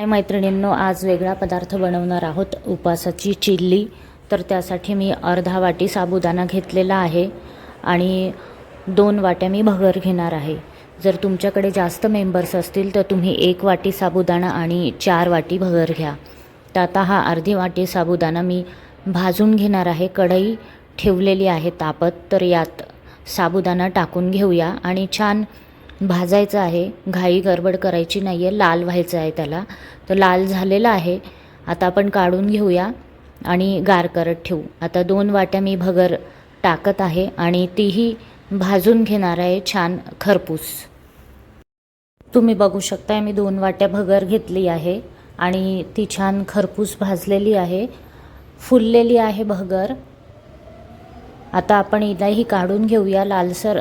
काय मैत्रिणींनो आज वेगळा पदार्थ बनवणार आहोत उपासाची चिल्ली. तर त्यासाठी मी अर्धा वाटी साबुदाणा घेतलेला आहे आणि दोन वाट्या मी भगर घेणार आहे. जर तुमच्याकडे जास्त मेंबर्स असतील तर तुम्ही एक वाटी साबुदाणा आणि चार वाटी भगर घ्या. तर आता हा अर्धी वाटी साबुदाणा मी भाजून घेणार आहे. कढई ठेवलेली आहे तापत तर यात साबुदाणा टाकून घेऊया आणि छान भाजायचं आहे. घाई गडबड करायची नाही आहे लाल व्हायचं आहे त्याला. तर लाल झालेला आहे. आता आपण काढून घेऊया आणि गार करत ठेवू. आता दोन वाट्या मी भगर टाकत आहे आणि तीही भाजून घेणार आहे छान खरपूस. तुम्ही बघू शकताय मी दोन वाट्या भगर घेतली आहे आणि ती छान खरपूस भाजलेली आहे. फुललेली आहे भगर. आता आपण इलाही काढून घेऊया. लालसर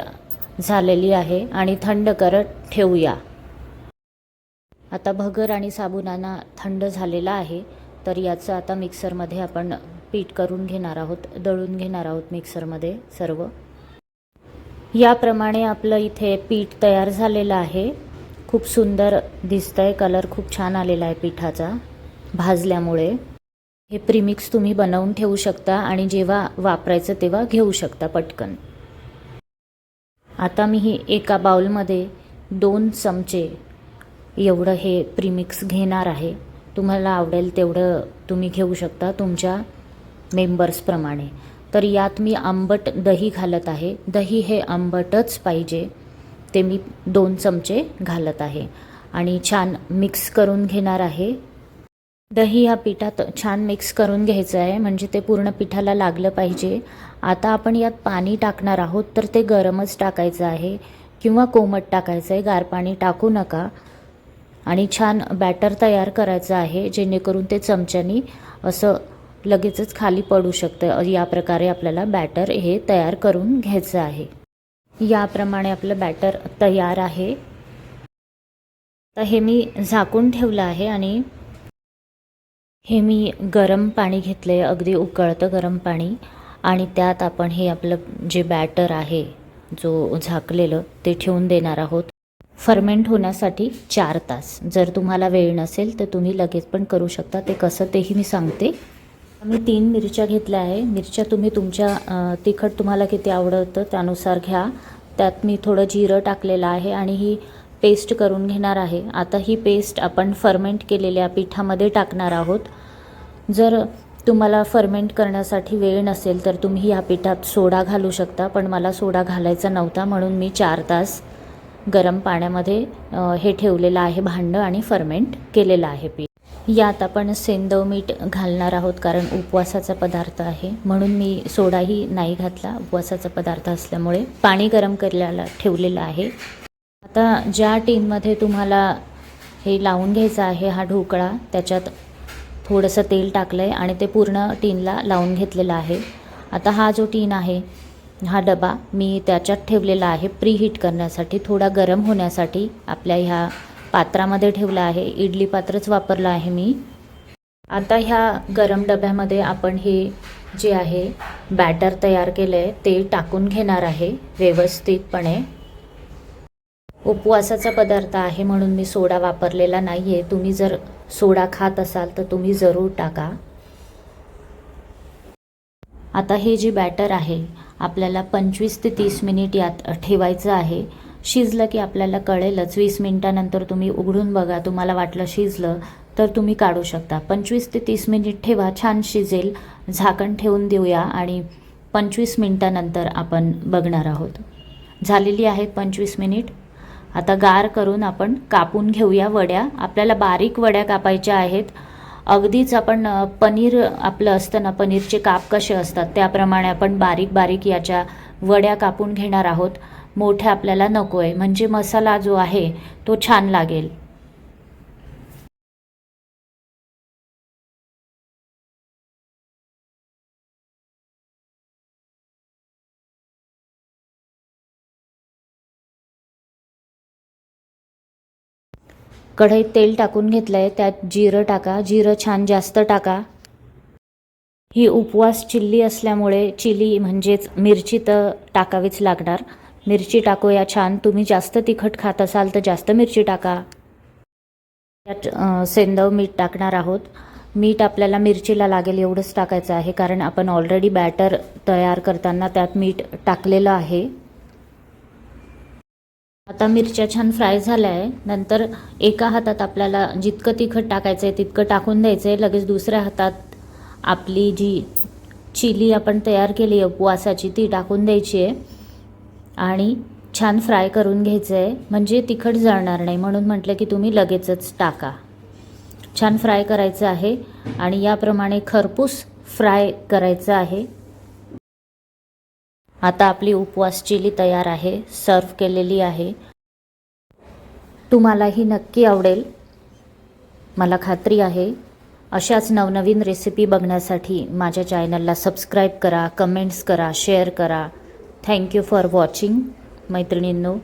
झालेली आहे आणि थंड करत ठेवूया. आता भगर आणि साबुदाणा थंड झालेला आहे तर याचं आता मिक्सरमध्ये आपण पीठ करून घेणार आहोत दळून घेणार आहोत मिक्सरमध्ये सर्व. याप्रमाणे आपलं इथे पीठ तयार झालेलं आहे. खूप सुंदर दिसतंय कलर खूप छान आलेला आहे पिठाचा भाजल्यामुळे. हे प्रीमिक्स तुम्ही बनवून ठेवू शकता आणि जेव्हा वापरायचं तेव्हा घेऊ शकता पटकन. आता मी ही एका बाउलमध्ये दोन चमचे एवढं हे प्रीमिक्स घेणार आहे. तुम्हाला आवडेल तेवढं तुम्ही घेऊ शकता तुमच्या मेंबर्सप्रमाणे तर यात मी आंबट दही घालत आहे. दही हे आंबटच पाहिजे. ते मी दोन चमचे घालत आहे. आणि छान मिक्स करून घेणार आहे. दही ह्या पिठात छान मिक्स करून घ्यायचं आहे. म्हणजे ते पूर्ण पिठाला लागलं पाहिजे. आता आपण यात पाणी टाकणार आहोत तर ते गरमच टाकायचं आहे किंवा कोमट टाकायचं आहे. गार पाणी टाकू नका. आणि छान बॅटर तयार करायचं आहे जेणेकरून ते चमच्यानी असं लगेचच खाली पडू शकतं. या प्रकारे आपल्याला बॅटर हे तयार करून घ्यायचं आहे. याप्रमाणे आपलं बॅटर तयार आहे. तर हे मी झाकून ठेवलं आहे आणि हे मी गरम पाणी घेतलं आहे अगदी उकळतं गरम पाणी. आणि त्यात आपण हे आपलं जे बॅटर आहे जो झाकलेलं ते ठेवून देणार आहोत. फर्मेंट होण्यासाठी चार तास. जर तुम्हाला वेळ नसेल तर तुम्ही लगेच पण करू शकता. ते कसं तेही मी सांगते. मी तीन मिरच्या घेतल्या आहे. मिरच्या तुम्ही तुमच्या तिखट तुम्हाला किती आवडतं त्यानुसार घ्या. त्यात मी थोडं जिरं टाकलेलं आहे आणि ही पेस्ट करून घेणार आहे. आता ही पेस्ट आपण फर्मेंट केलेल्या पिठामध्ये टाकणार आहोत. जर तुम्हाला फर्मेंट करण्यासाठी वेळ नसेल तर तुम्ही ह्या पिठात सोडा घालू शकता पण मला सोडा घालायचा नव्हता म्हणून मी चार तास गरम पाण्यामध्ये हे ठेवलेलं आहे भांडं आणि फर्मेंट केलेलं आहे पीठ. यात आपण सेंदव मीठ घालणार आहोत कारण उपवासाचा पदार्थ आहे म्हणून मी सोडाही नाही घातला उपवासाचा पदार्थ असल्यामुळे पाणी गरम करायला ठेवलेलं आहे. आता ज्या टीनमध्ये तुम्हाला हे लावून घ्यायचं आहे हा ढोकळा त्याच्यात थोडंसं तेल टाकलं आहे आणि ते पूर्ण टीनला लावून घेतलेलं आहे. आता हा जो टीन आहे हा डबा मी त्याच्यात ठेवलेला आहे प्री हीट करण्यासाठी. थोडा गरम होण्यासाठी आपल्या ह्या पात्रामध्ये ठेवला आहे. इडली पात्रच वापरलं आहे मी. आता ह्या गरम डब्यामध्ये आपण हे जे आहे बॅटर तयार केलं आहे ते टाकून घेणार आहे व्यवस्थितपणे. उपवासाचा पदार्थ आहे म्हणून मी सोडा वापरलेला नाही आहे तुम्ही जर सोडा खात असाल तर तुम्ही जरूर टाका. आता हे जे बॅटर आहे आपल्याला पंचवीस ते तीस मिनिट यात ठेवायचं आहे. शिजलं की आपल्याला कळेलच. वीस मिनिटानंतर तुम्ही उघडून बघा. तुम्हाला वाटलं शिजलं तर तुम्ही काढू शकता. पंचवीस ते तीस मिनिट ठेवा. छान शिजेल. झाकण ठेवून देऊया आणि पंचवीस मिनिटानंतर आपण बघणार आहोत. झालेली आहेत पंचवीस मिनिट आता गार करून आपण कापून घेऊया वड्या. आपल्याला बारीक वड्या कापायच्या आहेत. अगदीच आपण पनीर आपलं असतं ना पनीरचे काप कसे असतात त्याप्रमाणे आपण बारीक बारीक याच्या वड्या कापून घेणार आहोत. मोठ्या आपल्याला नको आहे म्हणजे मसाला जो आहे तो छान लागेल. कढईत तेल टाकून घेतलं आहे त्यात जिरं टाका जिरं छान जास्त टाका. ही उपवास चिल्ली असल्यामुळे चिली म्हणजेच मिरची तर टाकावीच लागणार. मिरची टाकूया छान. तुम्ही जास्त तिखट खात असाल तर जास्त मिरची टाका. त्यात सेंदव मीठ टाकणार आहोत. मीठ आपल्याला मिरचीला लागेल एवढंच टाकायचं आहे कारण आपण ऑलरेडी बॅटर तयार करताना त्यात मीठ टाकलेलं आहे. आता मिरच्या छान फ्राय झाल्या आहे नंतर एका हातात आपल्याला जितकं तिखट टाकायचं आहे तितकं टाकून द्यायचं आहे लगेच दुसऱ्या हातात आपली जी चिली आपण तयार केली आहे उपवासाची ती टाकून द्यायची आहे आणि छान फ्राय करून घ्यायचं आहे म्हणजे तिखट जळणार नाही. म्हणून म्हटलं की तुम्ही लगेचच टाका. छान फ्राय करायचं आहे. आणि याप्रमाणे खरपूस फ्राय करायचं आहे. आता आपली उपवास चिली तयार आहे सर्व केलेली आहे. तुम्हालाही नक्की आवडेल. मला खात्री आहे अशाच नवनवीन रेसिपी बघण्यासाठी माझ्या चॅनलला सबस्क्राईब करा कमेंट्स करा शेअर करा. थँक्यू फॉर वॉचिंग मैत्रिणींनो.